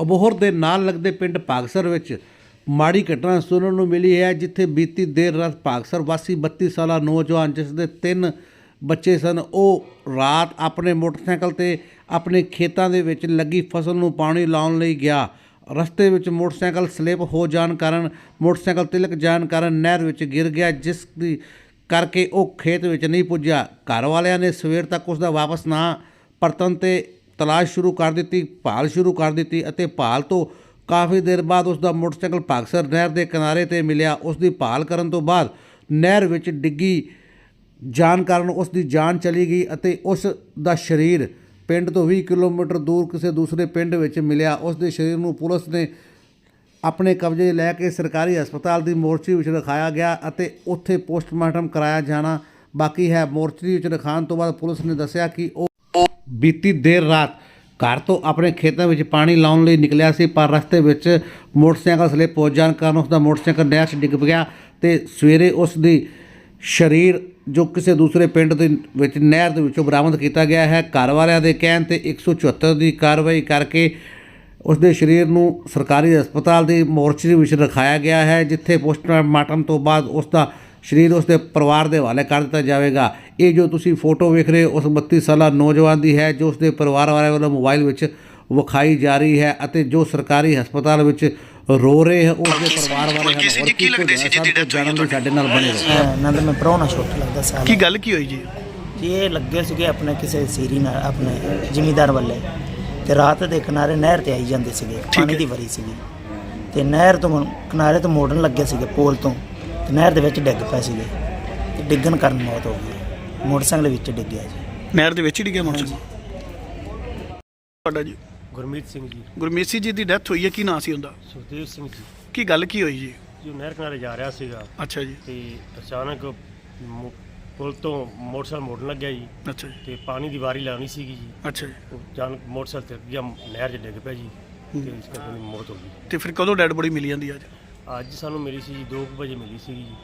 ਅਬੋਹਰ ਦੇ ਨਾਲ ਲੱਗਦੇ ਪਿੰਡ ਭਾਗਸਰ ਵਿੱਚ ਮਾੜੀ ਘਟਨਾ ਸੁਣਨ ਨੂੰ ਮਿਲੀ ਹੈ, ਜਿੱਥੇ ਬੀਤੀ ਦੇਰ ਰਾਤ ਭਾਗਸਰ ਵਾਸੀ 32 ਸਾਲਾ ਨੌਜਵਾਨ, ਜਿਸ ਦੇ ਤਿੰਨ ਬੱਚੇ ਸਨ, ਉਹ ਰਾਤ ਆਪਣੇ ਮੋਟਰਸਾਈਕਲ ਤੇ ਆਪਣੇ ਖੇਤਾਂ ਦੇ ਵਿੱਚ ਲੱਗੀ ਫਸਲ ਨੂੰ ਪਾਣੀ ਲਾਉਣ ਲਈ ਗਿਆ। ਰਸਤੇ ਵਿੱਚ ਮੋਟਰਸਾਈਕਲ ਸਲਿਪ ਹੋ ਜਾਣ ਕਾਰਨ, ਮੋਟਰਸਾਈਕਲ ਤਿਲਕ ਜਾਣ ਕਾਰਨ ਨਹਿਰ ਵਿੱਚ ਗਿਰ ਗਿਆ, ਜਿਸ ਦੀ ਕਰਕੇ ਉਹ ਖੇਤ ਵਿੱਚ ਨਹੀਂ ਪੁੱਜਾ ਘਰ ਵਾਲਿਆਂ ਨੇ ਸਵੇਰ ਤੱਕ ਉਸ ਦਾ ਵਾਪਸ ਨਾ ਪਰਤਣ ਤੇ ਤਲਾਸ਼ ਸ਼ੁਰੂ ਕਰ ਦਿੱਤੀ, ਭਾਲ ਸ਼ੁਰੂ ਕਰ ਦਿੱਤੀ ਅਤੇ ਭਾਲ ਤੋਂ ਕਾਫੀ ਦੇਰ ਬਾਅਦ ਉਸ ਦਾ ਮੋਟਰਸਾਈਕਲ ਭਾਗਸਰ ਨਹਿਰ ਦੇ ਕਿਨਾਰੇ ਤੇ ਮਿਲਿਆ। ਉਸ ਦੀ ਭਾਲ ਕਰਨ ਤੋਂ ਬਾਅਦ ਨਹਿਰ ਵਿੱਚ ਡਿੱਗੀ। ਜਾਣ ਕਾਰਨ ਉਸ ਦੀ ਜਾਨ ਚਲੀ ਗਈ ਅਤੇ ਉਸ ਦਾ ਸਰੀਰ ਪਿੰਡ ਤੋਂ 20 ਕਿਲੋਮੀਟਰ ਦੂਰ ਕਿਸੇ ਦੂਸਰੇ ਪਿੰਡ ਵਿੱਚ ਮਿਲਿਆ। ਉਸ ਦੇ ਸਰੀਰ ਨੂੰ ਪੁਲਿਸ ਨੇ ਆਪਣੇ ਕਬਜ਼ੇ ਲੈ ਕੇ ਸਰਕਾਰੀ ਹਸਪਤਾਲ ਦੀ ਮੋਰਚਰੀ ਵਿੱਚ ਰਖਾਇਆ ਗਿਆ ਅਤੇ ਉੱਥੇ ਪੋਸਟਮਾਰਟਮ ਕਰਾਇਆ ਜਾਣਾ ਬਾਕੀ ਹੈ। ਮੋਰਚਰੀ ਵਿੱਚ ਰਖਾਉਣ ਤੋਂ ਬਾਅਦ ਪੁਲਿਸ ਨੇ ਦੱਸਿਆ ਕਿ ਉਹ ਬੀਤੀ ਦੇਰ ਰਾਤ ਘਰ ਤੋਂ ਆਪਣੇ ਖੇਤਾਂ ਵਿੱਚ ਪਾਣੀ ਲਾਉਣ ਲਈ ਨਿਕਲਿਆ ਸੀ, ਪਰ ਰਸਤੇ ਵਿੱਚ ਮੋਟਰਸਾਈਕਲ ਸਲਿਪ ਪਹੁੰਚ ਜਾਣ ਕਾਰਨ ਉਸ ਦਾ ਮੋਟਰਸਾਈਕਲ ਨਹਿਰ 'ਚ ਡਿੱਗ ਗਿਆ ਤੇ ਸਵੇਰੇ ਉਸ ਦੀ ਸਰੀਰ ਜੋ ਕਿਸੇ ਦੂਸਰੇ ਪਿੰਡ ਦੇ ਵਿੱਚ ਨਹਿਰ ਦੇ ਵਿੱਚੋਂ ਬਰਾਮਦ ਕੀਤਾ ਗਿਆ ਹੈ। ਘਰ ਵਾਲਿਆਂ ਦੇ ਕਹਿਣ ਤੇ 174 ਦੀ ਕਾਰਵਾਈ ਕਰਕੇ ਉਸ ਦੇ ਸਰੀਰ ਨੂੰ ਸਰਕਾਰੀ ਹਸਪਤਾਲ ਦੀ ਮੋਰਚਰੀ ਵਿੱਚ ਰਖਾਇਆ ਗਿਆ ਹੈ, ਜਿੱਥੇ ਪੋਸਟਮਾਰਟਮ ਤੋਂ ਬਾਅਦ ਉਸ ਦਾ ਸਰੀਰ ਉਸ ਦੇ ਪਰਿਵਾਰ ਦੇ ਹਵਾਲੇ ਕਰ ਦਿੱਤਾ ਜਾਵੇਗਾ। ਇਹ ਜੋ ਤੁਸੀਂ ਫੋਟੋ ਵੇਖ ਰਹੇ ਉਸ 32 ਸਾਲਾ ਨੌਜਵਾਨ ਦੀ ਹੈ ਜੋ ਉਸ ਦੇ ਪਰਿਵਾਰ ਵਾਲਿਆਂ ਵੱਲੋਂ ਮੋਬਾਈਲ ਵਿੱਚ ਵਿਖਾਈ ਜਾ ਰਹੀ ਹੈ ਅਤੇ ਜੋ ਸਰਕਾਰੀ ਹਸਪਤਾਲ ਵਿੱਚ ਰੋ ਰਹੇ ਹੈ ਉਸ ਦੇ ਪਰਿਵਾਰ ਵਾਲੇ ਹਨ ਹੋਰ ਕੀ ਲੱਗਦੇ ਸੀ ਜਿਹਦੀ ਡੈਥ ਹੋਈ ਸਾਡੇ ਨਾਲ ਬਣੇ ਰਹੋ। ਆਨੰਦ ਮੈਂ ਪ੍ਰਾਹੁਣਾ ਛੋਟਾ ਲੱਗਦਾ ਸਾਲ ਕੀ ਗੱਲ ਕੀ ਹੋਈ ਜੀ? ਜੀ ਇਹ ਲੱਗੇ ਸੀਗੇ ਆਪਣੇ ਕਿਸੇ ਸੀਰੀ ਨਾਲ ਆਪਣੇ ਜ਼ਿਮੀਦਾਰ ਵੱਲੇ। ਤੇ ਰਾਤ ਦੇ ਕਿਨਾਰੇ ਨਹਿਰ ਤੇ ਆਈ ਜਾਂਦੇ ਸੀਗੇ ਪਾਣੀ ਦੀ ਵਰੀ ਸੀਗੀ। ਤੇ ਨਹਿਰ ਤੋਂ ਕਿਨਾਰੇ ਤੋਂ ਮੋੜਨ ਲੱਗੇ ਸੀਗੇ ਪੋਲ ਤੋਂ। ਤੇ ਨਹਿਰ ਦੇ ਵਿੱਚ ਡਿੱਗ ਪਏ ਸੀਗੇ। ਤੇ ਡਿੱਗਣ ਕਾਰਨ ਮੌਤ ਹੋ ਗਈ। ਮੋਟਰਸਾਈਕਲ ਵਿੱਚ ਡਿੱਗਿਆ ਜੀ। ਨਹਿਰ ਦੇ ਵਿੱਚ ਹੀ ਡਿੱਗਿਆ ਮੋਟਰਸਾਈਕਲ? ਤੁਹਾਡਾ ਜੀ? ਗੁਰਮੀਤ ਸਿੰਘ ਜੀ। ਗੁਰਮੀਤ ਸਿੰਘ ਜੀ ਦੀ ਡੈਥ ਹੋਈ ਹੈ ਕੀ ਨਾਂ ਸੀ ਉਹਦਾ? ਸੁਖਦੇਵ ਸਿੰਘ ਜੀ। ਕੀ ਗੱਲ ਕੀ ਹੋਈ ਜੀ? ਜੋ ਨਹਿਰ ਕਿਨਾਰੇ ਜਾ ਰਿਹਾ ਸੀਗਾ। ਅੱਛਾ ਜੀ। ਤੇ ਅਚਾਨਕ ਮੋ- ਪੁਲ ਤੋਂ ਮੋਟਰਸਾਈਕਲ ਮੋੜਨ ਲੱਗਿਆ ਜੀ। ਅੱਛਾ ਜੀ। ਤੇ ਪਾਣੀ ਦੀ ਵਾਰੀ ਲਾਉਣੀ ਸੀਗੀ ਜੀ। ਅੱਛਾ ਜੀ। ਉਹ ਅਚਾਨਕ ਮੋਟਰਸਾਈਕਲ ਤੇ ਗਿਆ ਨਹਿਰ 'ਚ ਡਿੱਗ ਪਿਆ ਜੀ। ਤੇ ਇਸ ਕਰਕੇ ਉਹਦੀ ਮੌਤ ਹੋ ਗਈ। ਤੇ ਫਿਰ ਕਦੋਂ ਡੈਡ ਬੋਡੀ ਮਿਲੀ ਜਾਂਦੀ ਅੱਜ? ਅੱਜ ਸਾਨੂੰ ਮਿਲੀ ਸੀ ਜੀ 2 ਵਜੇ ਮਿਲੀ ਸੀਗੀ ਜੀ।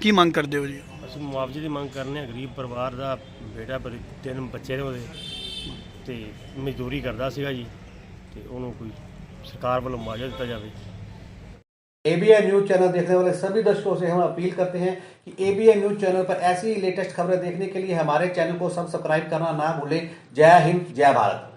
ਕੀ ਮੰਗ ਕਰਦੇ ਹੋ ਜੀ ਅਸੀਂ ਮੁਆਵਜ਼ੇ ਦੀ ਮੰਗ ਕਰਨੇ ਆ ਗਰੀਬ ਪਰਿਵਾਰ ਦਾ ਬੇਟਾ ਬੜੀ ਤਿੰਨ ਬੱਚੇ ਨੇ ਉਹਦੇ ਤੇ ਮਜ਼ਦੂਰੀ ਕਰਦਾ ਸੀਗਾ ਜੀ ਤੇ ਉਹਨੂੰ ਕੋਈ ਸਰਕਾਰ ਵੱਲੋਂ ਮੁਆਵਜ਼ਾ ਦਿੱਤਾ ਜਾਵੇ एबीएन न्यूज चैनल देखने वाले सभी दर्शकों से हम अपील करते हैं कि एबीएन न्यूज चैनल पर ऐसी ही लेटेस्ट खबरें देखने के लिए हमारे चैनल को सब्सक्राइब करना ना भूलें जय हिंद जय भारत